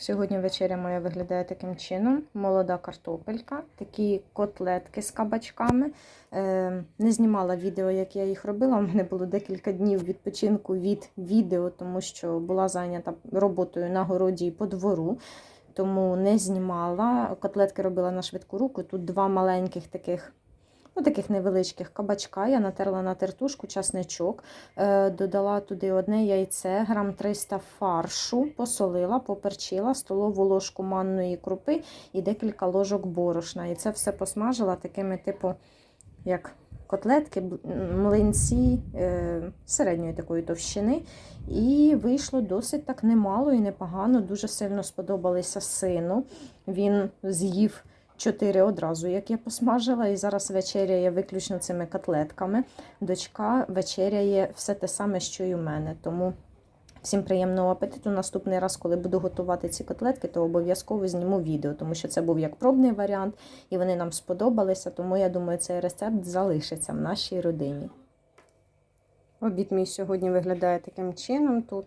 Сьогодні вечеря моя виглядає таким чином: молода картопелька, такі котлетки з кабачками. Е, не знімала відео, як я їх робила. У мене було декілька днів відпочинку від відео, тому що була зайнята роботою на городі і по двору. Тому не знімала. Котлетки робила на швидку руку. Тут два маленьких таких. Ну, таких невеличких кабачка. Я натерла на тертушку часничок, е, додала туди одне яйце, грам 300 фаршу, посолила, поперчила, столову ложку манної крупи і декілька ложок борошна. І це все посмажила такими, типу, як котлетки, млинці е, середньої такої товщини. І вийшло досить так немало і непогано. Дуже сильно сподобалися сину. Він з'їв. Чотири одразу, як я посмажила, і зараз вечеряє виключно цими котлетками. Дочка вечеряє все те саме, що й у мене. Тому всім приємного апетиту. Наступний раз, коли буду готувати ці котлетки, то обов'язково зніму відео, тому що це був як пробний варіант, і вони нам сподобалися. Тому я думаю, цей рецепт залишиться в нашій родині. Обід мій сьогодні виглядає таким чином. Тут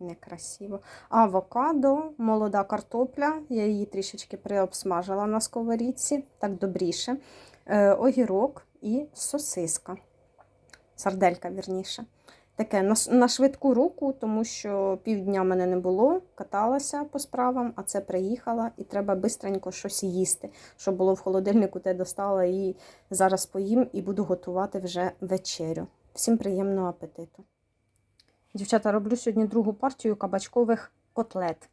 некрасиво. Авокадо, молода картопля. Я її трішечки приобсмажила на сковорідці, так добріше. Е, огірок і сосиска. Сарделька, вірніше. Таке на, швидку руку, тому що півдня мене не було, каталася по справам, а це приїхала, і треба бистренько щось їсти. Що було в холодильнику, те достала і зараз поїм і буду готувати вже вечерю. Всім приємного апетиту. Дівчата, роблю сьогодні другу партію кабачкових котлет.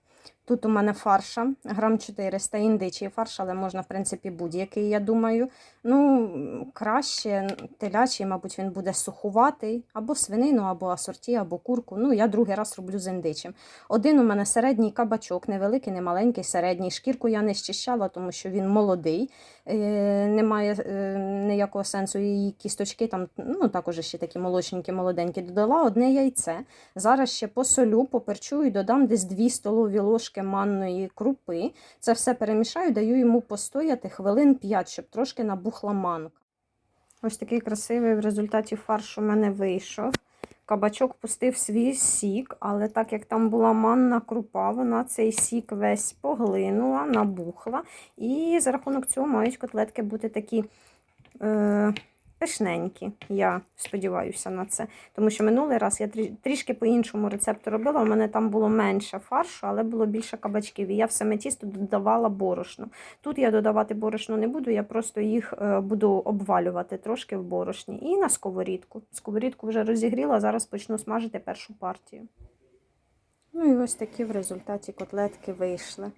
Тут у мене фарша, грам 400 індичий фарш, але можна, в принципі, будь-який, я думаю. Ну, краще телячий, мабуть, він буде сухуватий, або свинину, або асорті, або курку. Ну, я другий раз роблю з індичим. Один у мене середній кабачок, невеликий, не маленький, середній. Шкірку я не щищала, тому що він молодий, е, немає е, ніякого сенсу її кісточки, там ну, також ще такі молочненькі, молоденькі. Додала одне яйце. Зараз ще посолю, поперчу і додам десь 2 столові ложки манної крупи. Це все перемішаю, даю йому постояти хвилин 5, щоб трошки набухла манка. Ось такий красивий в результаті фарш у мене вийшов. Кабачок пустив свій сік, але так як там була манна крупа, вона цей сік весь поглинула, набухла. І за рахунок цього мають котлетки бути такі. Е пишненькі, я сподіваюся на це. Тому що минулий раз я трішки по-іншому рецепту робила. У мене там було менше фаршу, але було більше кабачків. І я в саме тісто додавала борошно. Тут я додавати борошно не буду, я просто їх е, буду обвалювати трошки в борошні. І на сковорідку. Сковорідку вже розігріла, зараз почну смажити першу партію. Ну і ось такі в результаті котлетки вийшли.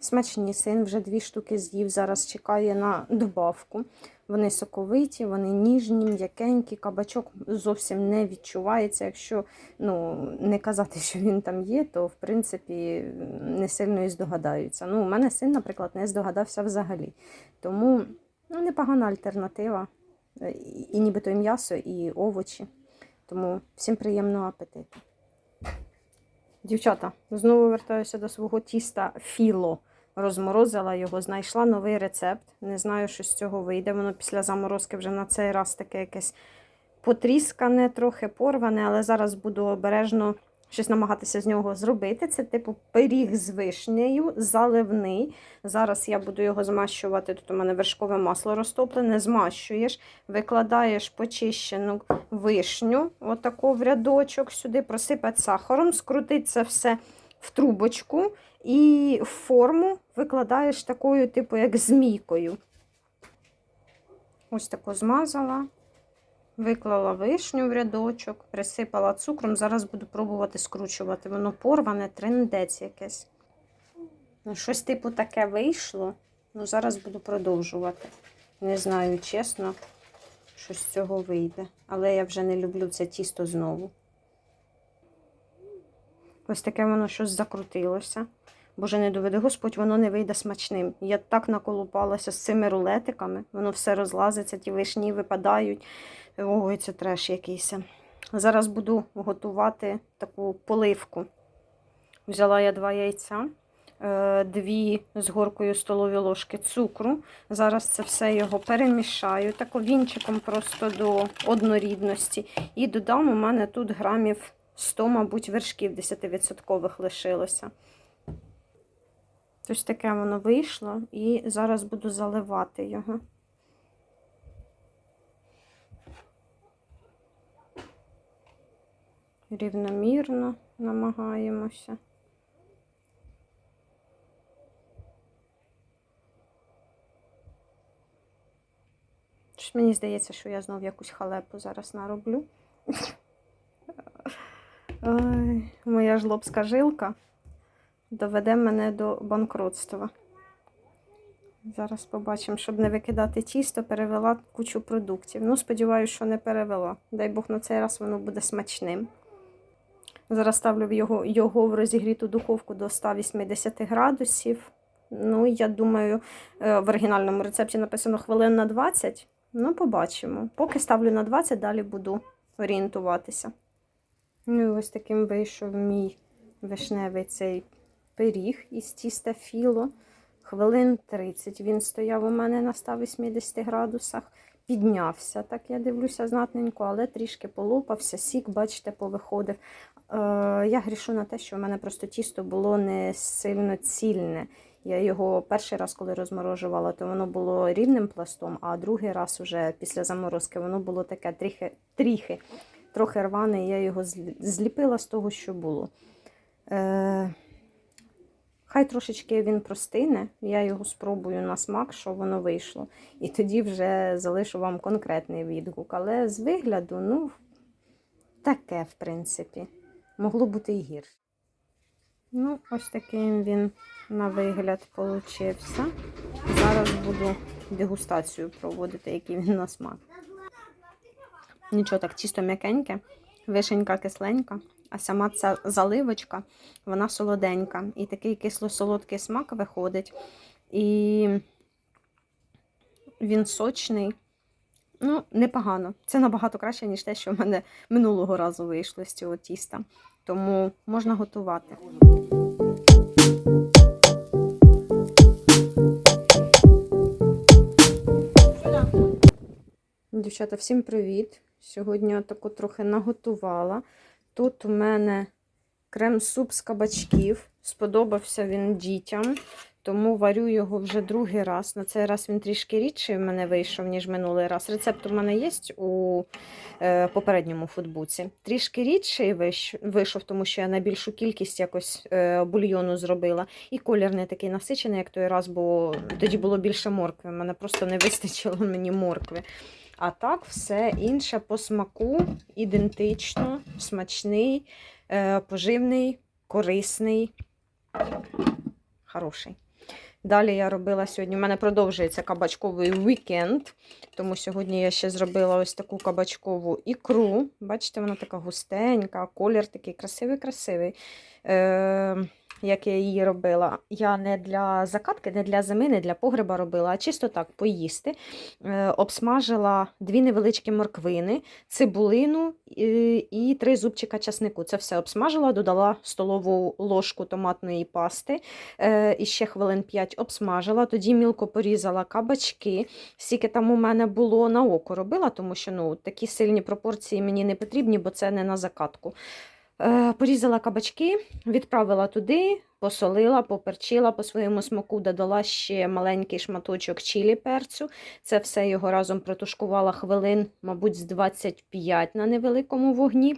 Смачні син вже дві штуки з'їв, зараз чекає на добавку. Вони соковиті, вони ніжні, м'якенькі, кабачок зовсім не відчувається. Якщо ну, не казати, що він там є, то в принципі не сильно і здогадаються. Ну, У мене син, наприклад, не здогадався взагалі. Тому ну, непогана альтернатива. І нібито і м'ясо, і овочі. Тому всім приємного апетиту. Дівчата, знову вертаюся до свого тіста філо розморозила його, знайшла новий рецепт. Не знаю, що з цього вийде. Воно після заморозки вже на цей раз таке якесь потріскане, трохи порване, але зараз буду обережно щось намагатися з нього зробити. Це типу пиріг з вишнею, заливний. Зараз я буду його змащувати. Тут у мене вершкове масло розтоплене, змащуєш, викладаєш почищену вишню, отаку в рядочок сюди, просипати сахаром, скрутити це все в трубочку. І форму викладаєш такою, типу, як змійкою. Ось таку змазала, виклала вишню в рядочок, присипала цукром. Зараз буду пробувати скручувати. Воно порване, трендець якесь. Ну, Щось, типу, таке вийшло. Ну, Зараз буду продовжувати. Не знаю, чесно, що з цього вийде. Але я вже не люблю це тісто знову. Ось таке воно щось закрутилося. Боже, не доведе Господь, воно не вийде смачним. Я так наколупалася з цими рулетиками, воно все розлазиться, ті вишні випадають. Ой, це треш якийсь. Зараз буду готувати таку поливку. Взяла я два яйця, е, дві з горкою столові ложки цукру. Зараз це все його перемішаю, так вінчиком просто до однорідності. І додам у мене тут грамів 100, мабуть, вершків 10% лишилося. Ось таке воно вийшло, і зараз буду заливати його. Рівномірно намагаємося. Мені здається, що я знов якусь халепу зараз нароблю. Ой, моя жлобська жилка доведе мене до банкротства. Зараз побачимо, щоб не викидати тісто, перевела кучу продуктів. Ну, сподіваюся, що не перевела. Дай Бог на цей раз воно буде смачним. Зараз ставлю його, його в розігріту духовку до 180 градусів. Ну, я думаю, е, в оригінальному рецепті написано хвилин на 20. Ну, побачимо. Поки ставлю на 20, далі буду орієнтуватися. Ну, і ось таким вийшов мій вишневий цей пиріг із тіста філо. Хвилин 30 він стояв у мене на 180 градусах. Піднявся, так я дивлюся знатненько, але трішки полопався, сік, бачите, повиходив. Е, я грішу на те, що в мене просто тісто було не сильно цільне. Я його перший раз, коли розморожувала, то воно було рівним пластом, а другий раз, уже після заморозки, воно було таке тріхи, тріхи трохи рване, і я його зліпила з того, що було. Е, Хай трошечки він простине, я його спробую на смак, що воно вийшло. І тоді вже залишу вам конкретний відгук. Але з вигляду, ну, таке, в принципі, могло бути і гірше. Ну, ось таким він на вигляд получився. Зараз буду дегустацію проводити, який він на смак. Нічого так, чисто м'якеньке, вишенька кисленька, а сама ця заливочка, вона солоденька. І такий кисло-солодкий смак виходить. І він сочний. Ну, непогано. Це набагато краще, ніж те, що в мене минулого разу вийшло з цього тіста. Тому можна готувати. Дівчата, всім привіт! Сьогодні таку трохи наготувала. Тут у мене крем-суп з кабачків. Сподобався він дітям, тому варю його вже другий раз. На цей раз він трішки рідший в мене вийшов, ніж минулий раз. Рецепт у мене є у е, попередньому футбуці. Трішки рідший вийшов, тому що я на більшу кількість якось е, бульйону зробила. І колір не такий насичений, як той раз, бо тоді було більше моркви. Мене просто не вистачило мені моркви. А так, все інше по смаку ідентично, смачний, е, поживний, корисний, хороший. Далі я робила сьогодні, у мене продовжується кабачковий вікенд, тому сьогодні я ще зробила ось таку кабачкову ікру. Бачите, вона така густенька, колір такий красивий-красивий. Е, як я її робила. Я не для закатки, не для зими, не для погреба робила, а чисто так поїсти. Е, обсмажила дві невеличкі морквини, цибулину і, і три зубчика часнику. Це все обсмажила, додала столову ложку томатної пасти. Е, і ще хвилин 5 обсмажила. Тоді мілко порізала кабачки. Скільки там у мене було на око робила, тому що ну, такі сильні пропорції мені не потрібні, бо це не на закатку. Е, Порізала кабачки, відправила туди, посолила, поперчила по своєму смаку, додала ще маленький шматочок чилі перцю. Це все його разом протушкувала хвилин, мабуть, з 25 на невеликому вогні.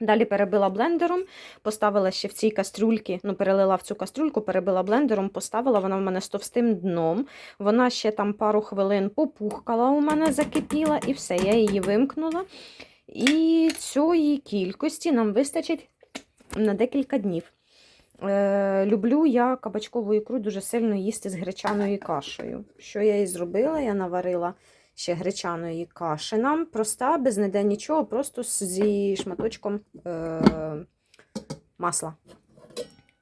Далі перебила блендером, поставила ще в цій кастрюльці, ну, перелила в цю кастрюльку, перебила блендером, поставила, вона в мене з товстим дном. Вона ще там пару хвилин попухкала, у мене закипіла, і все, я її вимкнула. І цієї кількості нам вистачить на декілька днів. Е, люблю я кабачкову ікру дуже сильно їсти з гречаною кашею. Що я і зробила? Я наварила ще гречаної каші нам. Проста, без ніде нічого, просто зі шматочком е, масла.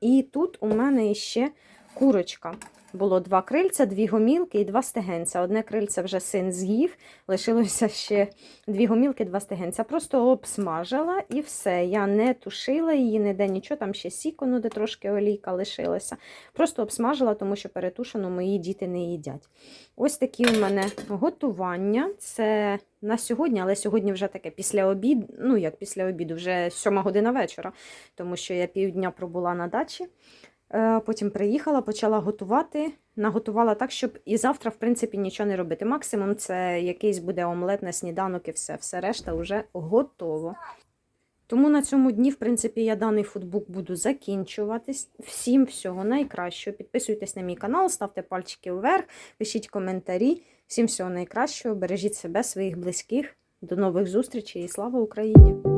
І тут у мене ще курочка. Було два крильця, дві гомілки і два стегенця. Одне крильце вже син з'їв, лишилося ще дві гомілки, два стегенця. Просто обсмажила і все. Я не тушила її, ніде нічого, там ще сікону, де трошки олійка лишилася. Просто обсмажила, тому що перетушену мої діти не їдять. Ось такі у мене готування. Це на сьогодні, але сьогодні вже таке після обіду, ну як після обіду, вже сьома година вечора, тому що я півдня пробула на дачі. Е, Потім приїхала, почала готувати. Наготувала так, щоб і завтра, в принципі, нічого не робити. Максимум це якийсь буде омлет на сніданок і все. Все решта вже готово. Тому на цьому дні, в принципі, я даний футбук буду закінчувати. Всім всього найкращого. Підписуйтесь на мій канал, ставте пальчики вверх, пишіть коментарі. Всім всього найкращого. Бережіть себе, своїх близьких. До нових зустрічей і слава Україні!